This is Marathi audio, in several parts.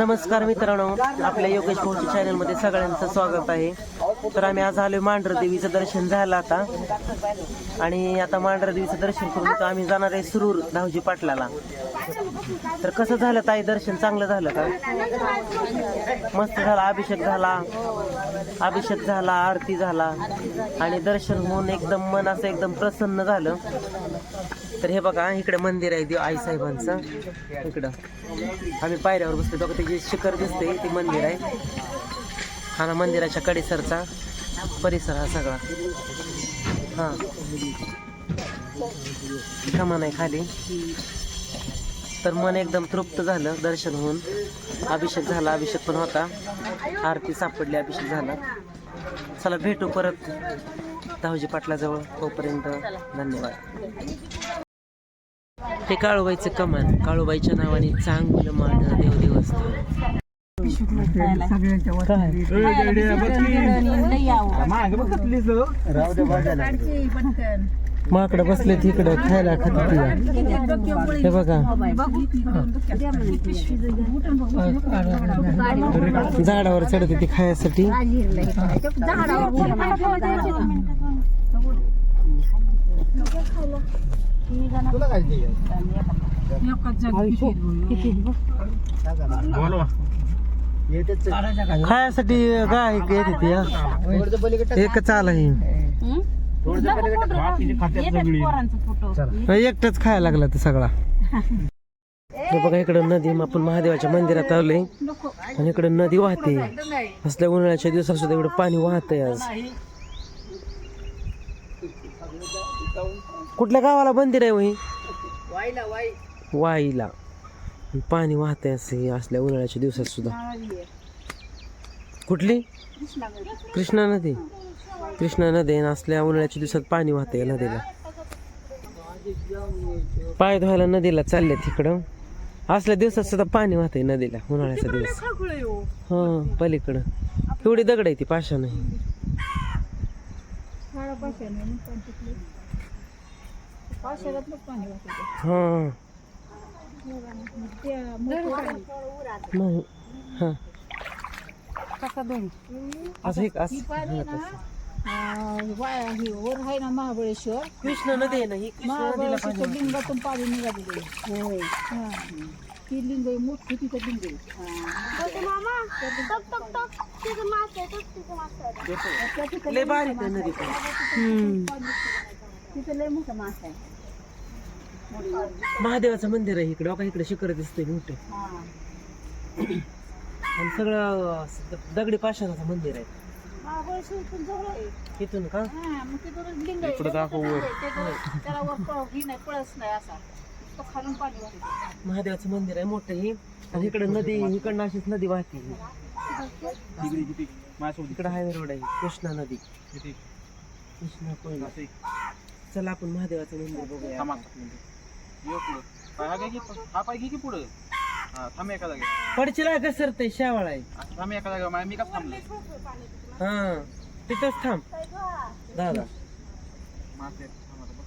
नमस्कार मित्रांनो आपल्या योगेश भाऊच्या चॅनलमध्ये सगळ्यांचं स्वागत आहे. तर आम्ही आज आलोय मांढर देवीचं दर्शन झालं आता. आणि आता मांढर देवीचं दर्शन करून इथं आम्ही जाणार आहे सुरूर धावजी पाटलाला. तर कसं झालं ताई दर्शन चांगलं झालं का? मस्त झाला अभिषेक झाला. अभिषेक झाला आरती झाला. आणि दर्शन होऊन एकदम मन असं एकदम प्रसन्न झालं. तर हे बघा इकडे मंदिर आहे देव आईसाहेबांचं. इकडं. आम्ही पायऱ्यावर बसलो. बघा त्याची शिखर दिसते ते मंदिर आहे. हा ना मंदिराच्या कडेसरचा परिसर हा सगळा. हां. कमान आहे खाली. तर मन एकदम तृप्त झालं दर्शन होऊन. अभिषेक झाला अभिषेक पण होता. आरती सापडली अभिषेक झाला. चला भेटू परत. दावजी पाटलाजवळ. तोपर्यंत धन्यवाद. हे काळूबाईचं कमान काळूबाईच्या नावाने चांगलं मांड देव देवस्थान. माकडं बसले तिकडं खायला खात हे बघा. झाडावर चढते ती गाय येते ती? हा. एकच आला ही. एकटच खायला लागला ते सगळा. हे बघा इकडं नदी आपण महादेवाच्या मंदिरात आलोय. आणि इकडं नदी वाहते. असल्या उन्हाळ्याच्या दिवसात सुद्धा इकडं पाणी वाहतंय आज. कुठल्या गावाला मंदिर आहे वही? वाईला आणि पाणी वाहतंय असे असल्या उन्हाळ्याच्या दिवसात सुद्धा. कुठली? कृष्णा नदी. कृष्णा नदी असल्या उन्हाळ्याच्या दिवसात पाणी वाहतंय नदीला. पाय धुवायला नदीला चालले तिकडं असल्या दिवसात सुद्धा पाणी वाहतंय नदीला उन्हाळ्याचा दिवस हा. पलीकडं. एवढी दगड आहे ती पाषाण. हा. नाही. हा. असं एक असं हा, तसं. वर आहे ना महाबळेश्वर. कृष्णा नदी आहे ना ही कृष्णा नदीला पाणी महाबळेश्वरच्या लिंगातून पाणी निघालेलं हा. ती लिंग आहे मोठी तिथं लिंग आहे. वाहते. लय बारीक आहे नदी पण तिथं लय मोठा मासा आहे. महादेवाचं मंदिर आहे इकडे. बघा इकडे शिखर दिसतंय मोठे. हा. आणि सगळं दगडी पाषाणाचं मंदिर आहे. जवळ तिथून का? हा, मग तिथं लिंग आहे त्याच्यावर- त्याला वर पळ- ही नाही पळस नाही असा. तो खालून पाणी वाहते. महादेवाचं मंदिर आहे मोठं ही आणि इकडे नदी इकडनं अशीच नदी वाहते. इकडे हायवे रोड आहे कृष्णा नदी. कृष्णा कोयना. चला आपण महादेवाचं मंदिर बघूया. हा पाय घे की पुढं. हा थांब एका जागे पडचिला घसरते शावळ आहे. थांब एका जागे मी का थांबले? हा तिथंच थांब. दादा. मासे थांब आता बघ.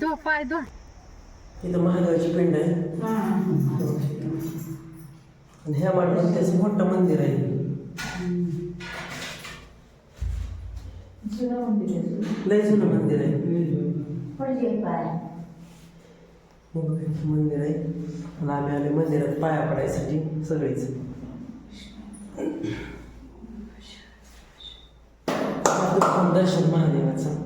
दो पाय दो. इथं महादेवाची पिंड आहे. आणि ह्या त्याचं मोठं मंदिर आहे. लय जुनं मंदिर आहे हे मंदिर आहे आणि आम्ही आले मंदिरात पाया पडायसाठी सगळेच दर्शन महादेवाचं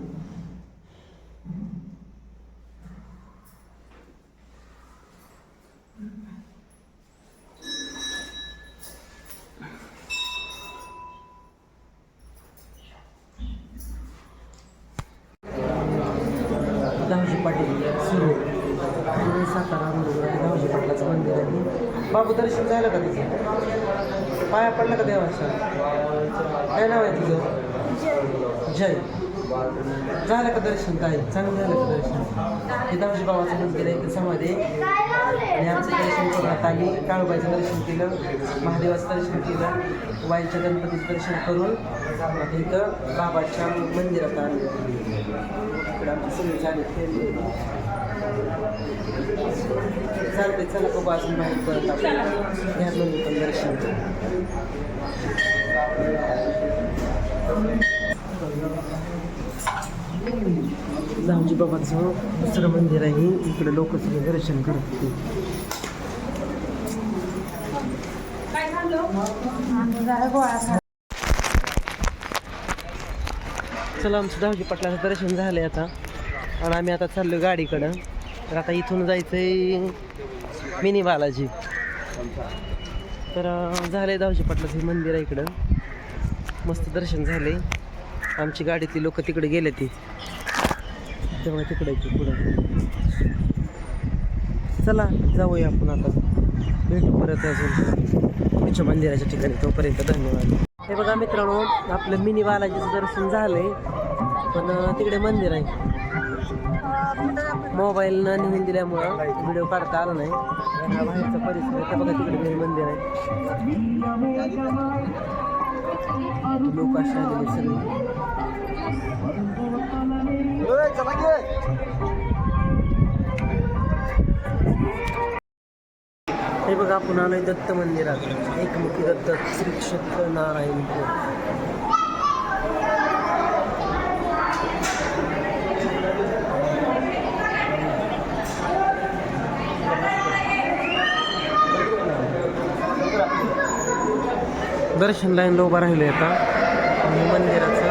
दावजी पाटील सुरू पुणे सातारा मुरुड दावजी पाटलाचं मंदिर आहे बाबू दर्शन झालं का तिचं? पाया पडलं का देवाचं? काय नाव आहे तुझं जय. झालं का दर्शन काय चांगलं झालं का दर्शन? हे दावजी बाबाचं मंदिर आहे त्याच्यामध्ये आणि आमचं दर्शन करण्यात आली काळूबाईचं दर्शन केलं महादेवाचं दर्शन केलं वाईच्या गणपतीचं दर्शन करून इथं बाबाच्या मंदिरात आलं. इकडं आमची सगळी झाली. चालतंय चला बाबा अजून बाहेर परत आपण. दोन्ही पण दर्शन लावजी बाबाचं दुसरं मंदिर आहे. इकडे लोक सगळे दर्शन करत होते. चला आमचं दहावी पटलाचं दर्शन झालंय आता. आणि आम्ही आता चाललो गाडीकडं. तर आता इथून जायचंय मिनी बालाजी. तर झालं झालंय दहावी हे मंदिर आहे इकडं. मस्त दर्शन झाले आमची गाडीतली लोक तिकडे गेले ती. तेव्हा तिकडे ती पुढं. चला जाऊया आपण आता. भेटू परत अजून. पुढच्या मंदिराच्या ठिकाणी तोपर्यंत धन्यवाद. हे बघा मित्रांनो आपलं मिनी बालाजीचं दर्शन झालंय. पण तिकडे मंदिर आहे. मोबाईल न नेऊन दिल्यामुळं व्हिडिओ काढता आला नाही. बाहेरचा परिसर आहे बघा तिकडे मंदिर आहे. लोक असे आलेले सगळे हे बघा आपण आलोय दत्त मंदिरात एकमुखी दत्त श्री क्षेत्र नारायण दर्शन लाईनला उभा राहिलो आता. आणि मंदिराचं.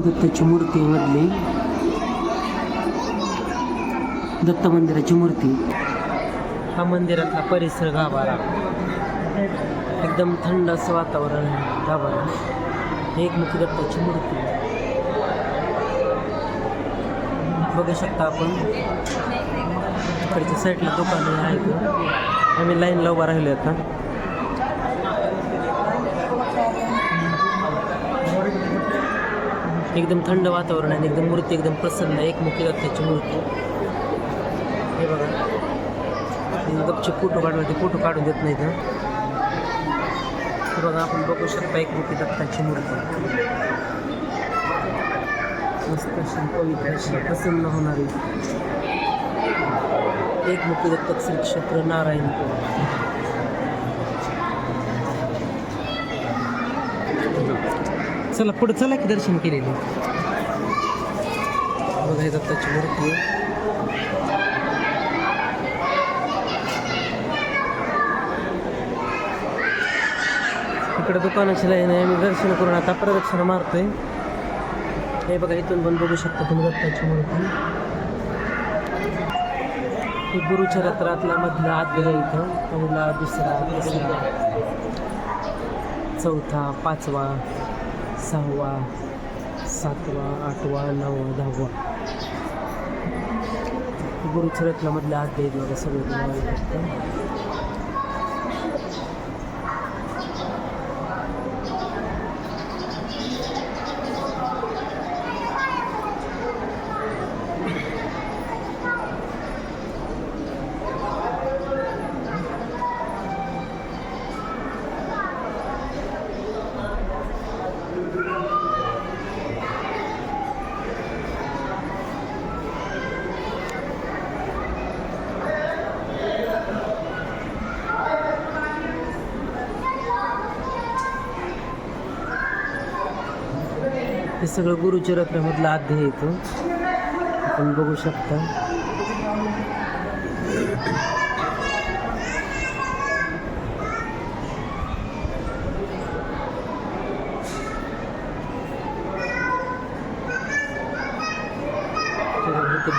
दत्ताची मूर्ती मधली. दत्त मंदिराची मूर्ती. हा मंदिरातला परिसर गाभारा. एकदम थंड असं वातावरण आहे. गाभारा. एकमुखी दत्ताची मूर्ती. बघू शकता आपण. इकडच्या साईडला दुकानं आहेत आम्ही लाईनला उभा राहिलो आता. एकदम थंड वातावरण आहे एकदम मूर्ती एकदम प्रसन्न आहे एकमुखी दत्ताची मूर्ती. हे बघा. गपचे फोटो काढला ते फोटो काढून देत नाहीत तर हे बघा आपण बघू शकता एकमुखी दत्ताची मूर्ती. मस्त अशी पवित्र अशी प्रसन्न होणारी. एकमुखी दत्तक श्री क्षेत्र नारायणपूर. चला पुढे चला की दर्शन केलेले. बघा हे दत्ताची मूर्ती आहे. इकडे दुकानाची लाईन आहे मी दर्शन करून आता प्रदक्षिणा मारतोय. हे बघा इथून पण बघू शकता तुम्ही दत्ताची मूर्ती. हे गुरुचरित्रातला मधला अध्याय इथं. पहिला दुसरा तिसरा चौथा पाचवा सहावा सातवा आठवा नववा दहावा. गुरुचरित्रामधल्या अध्याय सगळं हे सगळं गुरुचरित्रामधला अध्याय येतो आपण बघू शकता.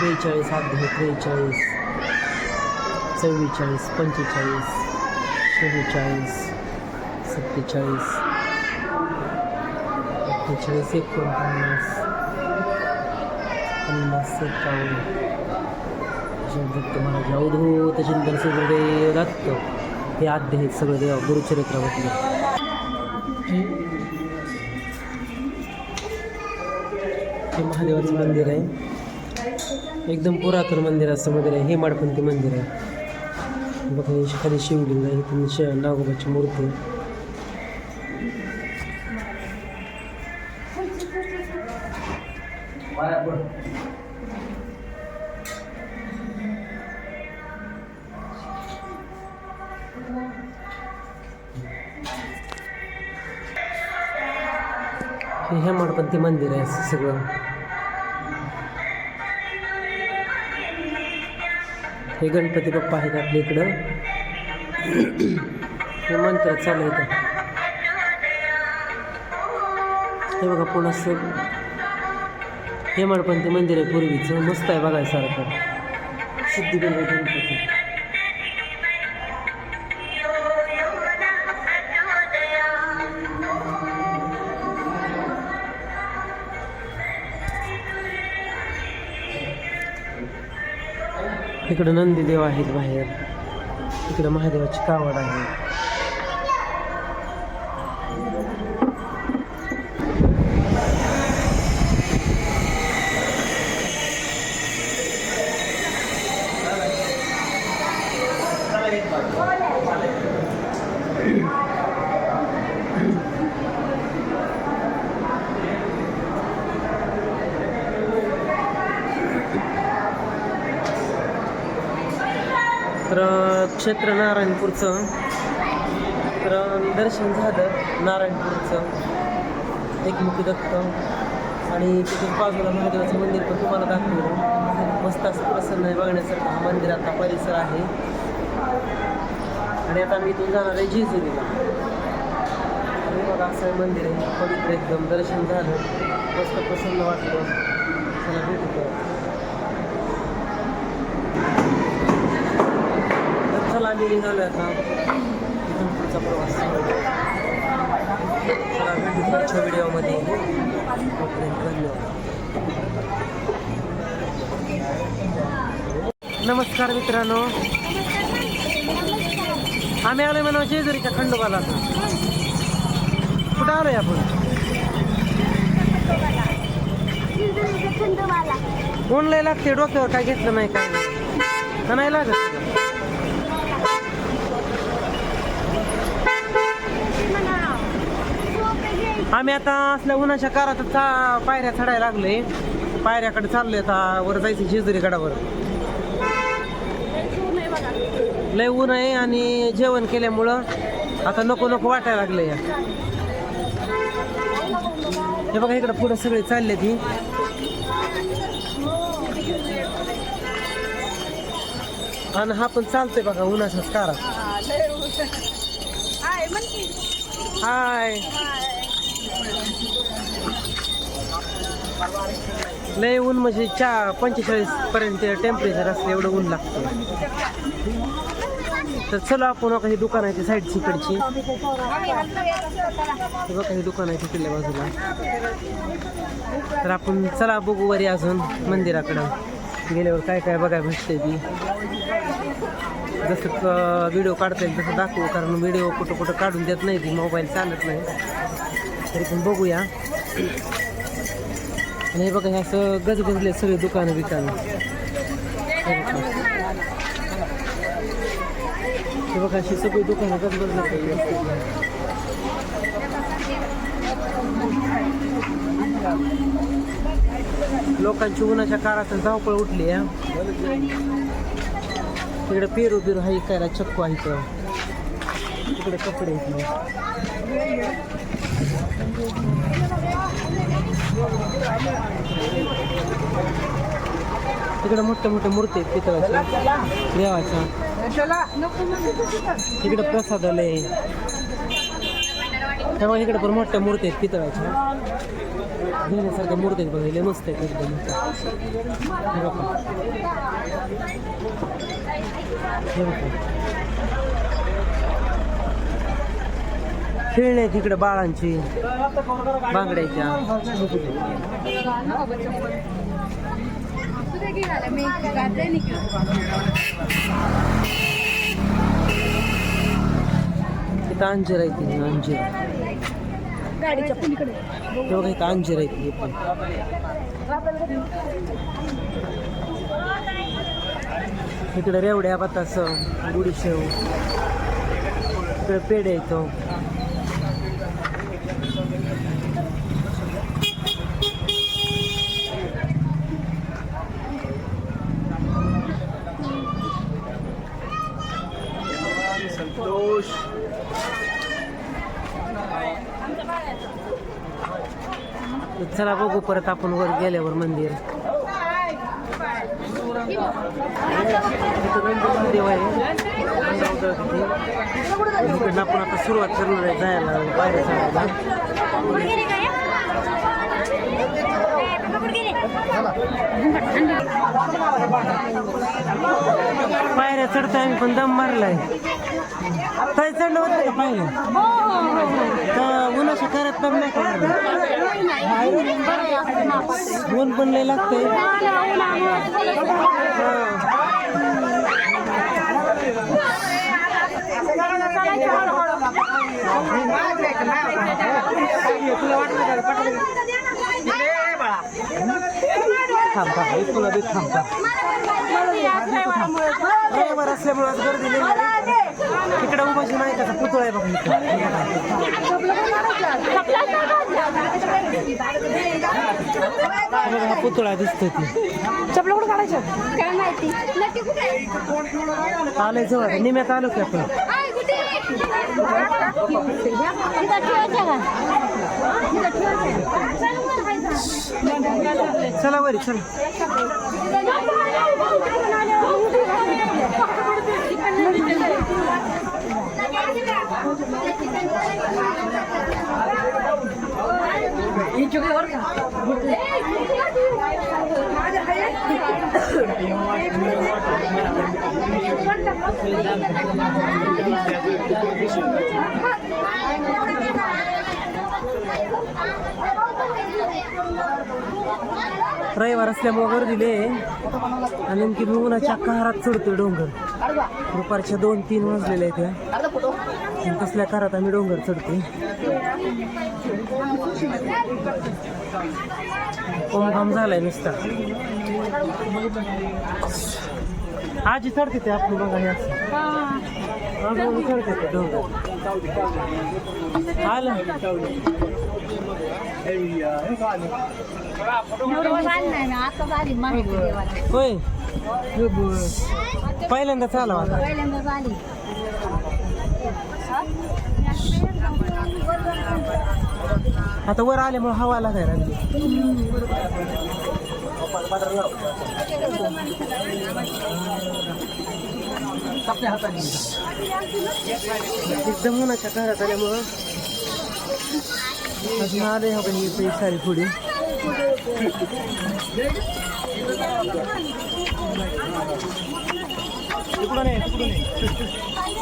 बेचाळीस अध्याय त्रेचाळीस, चव्वेचाळीस, पंचेचाळीस शेहेचाळीस सत्तेचाळीस. अठ्ठेचाळीस एकोणपन्नास पन्नास एकावन्न दत्त महाराज अवधूत चिंतन सगळे दत्त हे आद्य आहेत सगळं देवा गुरुचरित्रामधले हे महादेवाचं मंदिर आहे एकदम पुरातन मंदिर असं मंदिर आहे हे माडपंथी मंदिर आहे बघा हे खाली शिवलिंग आहे इथून श नागोबाची मूर्ती मंदिर आहे सगळं. हे गणपती बाप्पा आहेत आपल्या इकडं. हे मंत्र चालू आहे हे बघा पुन्हा असं हेमाडपंथी मंदिर आहे पूर्वीचं. मस्त आहे बघायसारखं सिद्धी गणपती. इकडं नंदीदेव आहेत बाहेर. इकडं महादेवाची कावड आहे तर क्षेत्र नारायणपूरचं. तर दर्शन झालं नारायणपूरचं. एकमुखी दत्त आणि तिथून बाजूला महादेवाचं मंदिर पण तुम्हाला दाखवलं. मस्त असं प्रसन्न आहे बघण्यासारखं हा मंदिराचा परिसर आहे. आणि आता मी इथून जाणार आहे जेजुरीला. आणि बघा असं मंदिर आहे. पवित्र एकदम. दर्शन झालं. मस्त प्रसन्न वाटलं. चला भेटू चला आम्ही निघालो आता. इथून पुढचा प्रवास. चला भेटू पुढच्या व्हिडिओमध्ये. नमस्कार मित्रांनो. आम्ही आलोय म्हणा जेजुरीच्या खंडोबाला कुठं आलोय आपण? ऊन लय लागते डोक्यावर काय घेतलं नाही काय नाही लागत? आम्ही आता असल्या उन्हाच्या कारात चा पायऱ्या चढायला लागलोय. पायऱ्याकडे चाललोय आता वर जायचं जेजुरी गडावर. लय ऊन आहे आणि जेवण केल्यामुळं आता नको नको वाटायला लागले हे बघा इकडं पुढं सगळे चालले ती. आणि हा पण चालतोय बघा उन्हाच्याच कारात हाय. लय ऊन म्हणजे चा पंचेचाळीस पर्यंत टेम्परेचर असतं एवढं ऊन लागतं. तर चला आपण काही दुकान आहे ती साईडची इकडची बघा काही दुकान आहे तिकडल्या बाजूला. तर आपण चला बघू वरी अजून मंदिराकडं. गेल्यावर काय काय बघायला भेटते ती. जसं व्हिडिओ काढता येईल तसं दाखवू कारण व्हिडिओ कुठं कुठं काढून देत नाही ती मोबाईल चालत नाही. तरी पण बघूया. आणि हे बघा हे असं गजगजले सगळे दुकानं बिकानं. हे बघा. अशी सगळी दुकानं गजगजले लोकांची उन्हाच्या काळात धावपळ उठली आहे तिकडे पेरू बिरू हा इकायला चक्कू आहे तिकडे कपडे आहेत. तिकडे मोठ्या मोठ्या मूर्ती आहेत पितळाच्या देवाच्या तिकडे प्रसादालय आहे. तेव्हा इकडे पण मोठ्या मूर्ती आहेत पितळाच्या. घेण्यासारख्या मूर्ती आहेत बघितले मस्त आहेत एकदम. हे बघा. हे बघा. खेळणे आहेत इकडे बाळांची. बांगड्याच्या. इथं अंजीर आहे ती अंजीर. गाडीच्या पलीकडे. बघा इथं अंजीर आहे ती पण. इकडे रेवड्या बतास गुडीशेव इकडे पेढे येतो चला बघू परत आपण वर गेल्यावर मंदिर. देव आहे. आपण आता सुरुवात करणार आहे जायला बाहेर जायला. पायऱ्या चढता आम्ही पण दम मारलाय. काय चढलं होतं का पायऱ्या? तर उन्हाच्या करत दम नाही का ऊन पण लय लागतंय. थांब थांब एक तुला देत थांब. थांब असल्यामुळे आज गर्दी. तिकडे उभाशी नाही का? पुतळा आहे बघा हा पुतळा दिसतोय ती. चपला कुठं काढायचं? काय माहिती. आलंय जवळ. निम्यात आलो की आपण? आहे कुठे? तिथं ठेवायचं का? तिथं ठेवायचं. चला बरी चला. रविवार असल्यामुळे वर दिले. आणि नेमकी मी उन्हाच्या कारात चढतोय डोंगर. दुपारच्या दोन तीन वाजलेल्या आहेत त्या तसल्या कारात आम्ही डोंगर चढतोय. कोमघाम झालाय नुसता. आजी चढते ते आपली बघा हे असं चढते ते डोंगर. आलं. होय पहिल्यांदा चालव आता आता वर आल्यामुळे हवा लागायला एकदम उन्हाच्या घरात आल्यामुळं अजून आले हो काही ही सारी पुढे इकडून ये तिकडून ये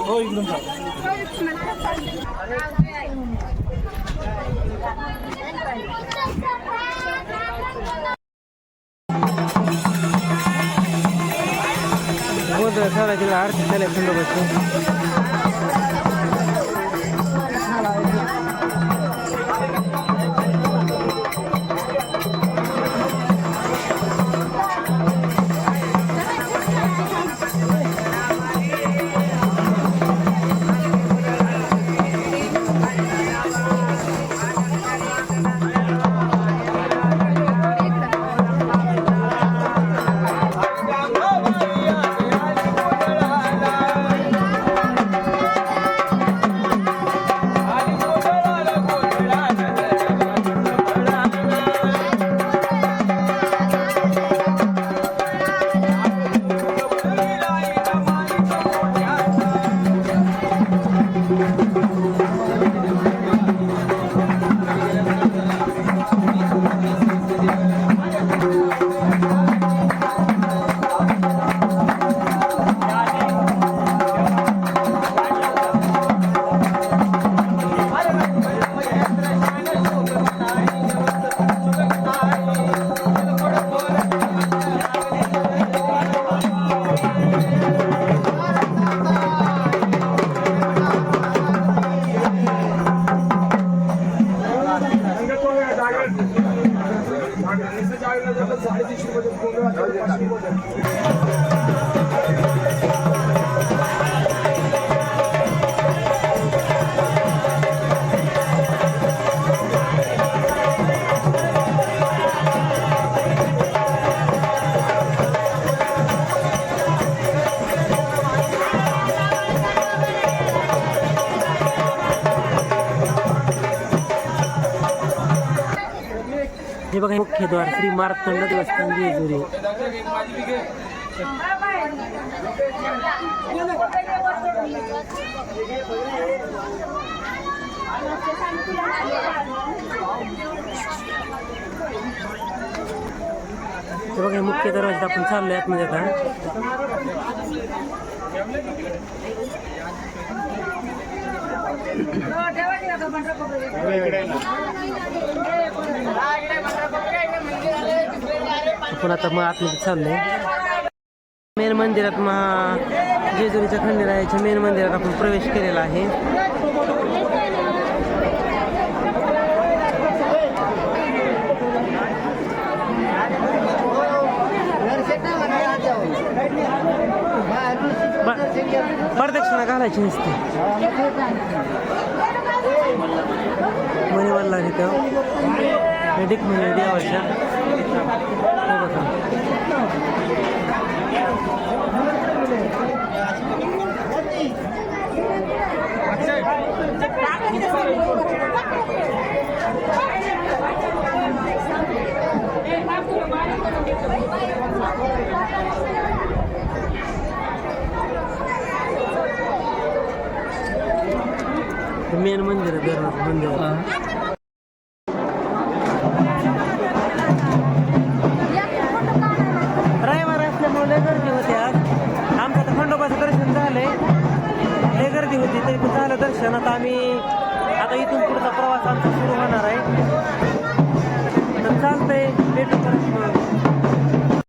हो इकडून जा गोंधळ सारा तिला आरती झाल्या थंड बसतो मुख्य द्वार श्री मार्तंड देवस्थान जेजुरी. बघा मुख्य दरवाजा आपण चाललोय आतमध्ये आता. पण आता मग आतमध्ये चाललंय. मेन मंदिरात महा जेजुरीच्या खंडेरायाच्या मेन मंदिरात आपण प्रवेश केलेला आहे. प्रदक्षिणा घालायची नसते. मणिवल्ला तिथं हेडिक म्हणे देवाच्या हे बघा. मेन मंदिर आहे दरवाजा मंदिर.